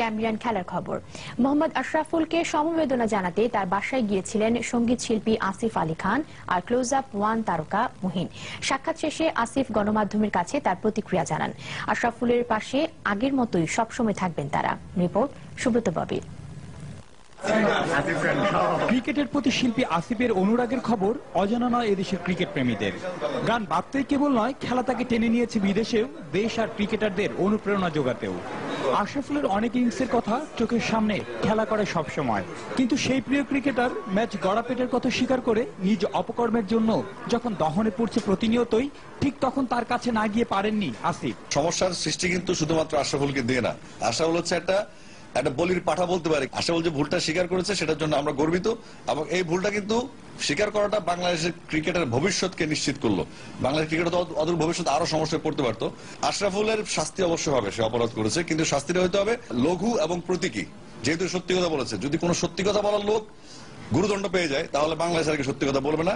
Cambrian খেলার খবর। মোহাম্মদ আশরাফুলকে সমবেদনা জানাতে তার বাসায় গিয়েছিলেন সংগীত শিল্পী আসিফ আলী খান আর ক্লোজ আপ ওয়ান তারকা মুহিন। সাক্ষাৎ শেষে আসিফ গণমাধ্যমের কাছে তার প্রতিক্রিয়া জানান। আশরাফুলের পাশে আগের মতোই সবসময় থাকবেন তারা। রিপোর্ট, সুব্রত ববি ক্রিকেটের প্রতি শিল্পী আসিফের অনুরাগের খবর, অজানা নয় এদেশের ক্রিকেট প্রেমীদের। গান বাদতেই কেবল নয়, খেলা তাকে টেনে নিয়েছে বিদেশেও, দেশ আর ক্রিকেটারদের অনুপ্রেরণা যোগাতেও। আশরাফুলের অনেক ইনিংসের কথা চোখের সামনে খেলা করে সব সময় কিন্তু সেই প্রিয় ক্রিকেটার ম্যাচ গড়াপেটের কথা স্বীকার করে নিজ অপকর্মের জন্য যখন দহনে পড়ছে প্রতিনিয়তই, ঠিক তখন তার কাছে না গিয়ে পারেননি আসিফ। সমস্যার সৃষ্টি কিন্তু শুধুমাত্র আশরাফুলকে দিয়ে না। আশরাফুল হচ্ছে একটা একটা বলির পাঠা বলতে পারে। আশরাফুল যে ভুলটা স্বীকার করেছে সেটার জন্য আমরা গর্বিত এবং এই ভুলটা কিন্তু স্বীকার করাটা বাংলাদেশের ক্রিকেটের ভবিষ্যৎকে নিশ্চিত করল। বাংলাদেশ ক্রিকেট অদূর ভবিষ্যৎ আরও সমস্যায় পড়তে পারতো। আশরাফুলের শাস্তি অবশ্যই হবে, সে অপরাধ করেছে, কিন্তু শাস্তিটা হইতে হবে লঘু এবং প্রতীকী। যেহেতু সত্যি কথা বলেছে, যদি কোনো সত্যি কথা বলার লোক গুরুদণ্ড পেয়ে যায় তাহলে বাংলাদেশ আর সত্যি কথা বলবে না?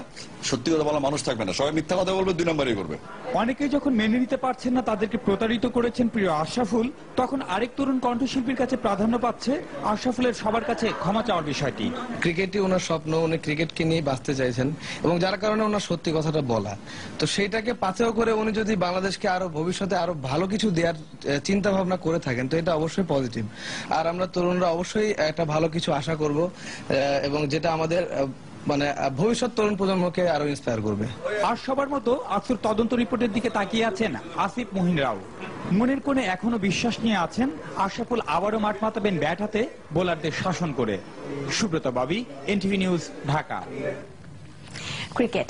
সত্যি কথা বলা মানুষ থাকবে না। সবাই মিথ্যা কথা বলবে দুই নম্বরই করবে। অনেকেই যখন মেনে নিতে পারছেন না তাদেরকে প্রতারিত করেছেন প্রিয় আশরাফুল তখন আরেক তরুণ কণ্ঠশিল্পীর কাছে প্রাধান্য পাচ্ছে আশরাফুলের সবার কাছে ক্ষমা চাওয়ার বিষয়টি। ক্রিকেটই ওনার স্বপ্ন উনি ক্রিকেটকে নিয়ে বাঁচতে চাইছেন এবং যার কারণে ওনার সত্যি কথাটা বলা। তো সেইটাকে পাথেও করে উনি যদি বাংলাদেশকে আরও ভবিষ্যতে আরও ভালো কিছু দেওয়ার চিন্তা ভাবনা করে থাকেন তো এটা অবশ্যই পজিটিভ আর আমরা তরুণরা অবশ্যই একটা ভালো কিছু আশা করব এবং যেটা আমাদের মানে ভবিষ্যৎ তরুণ প্রজন্মকে আরও ইন্সপায়ার করবে। আর সবার মতো আসুর তদন্ত রিপোর্টের দিকে তাকিয়ে আছেন আসিফ মহিন রাও। মনের কোণে এখনও বিশ্বাস নিয়ে আছেন আশাফুল আবারও মাঠ মাতাবেন ব্যাট হাতে বোলারদের শাসন করে। Subrata Babi NTV news Dhaka. Cricket.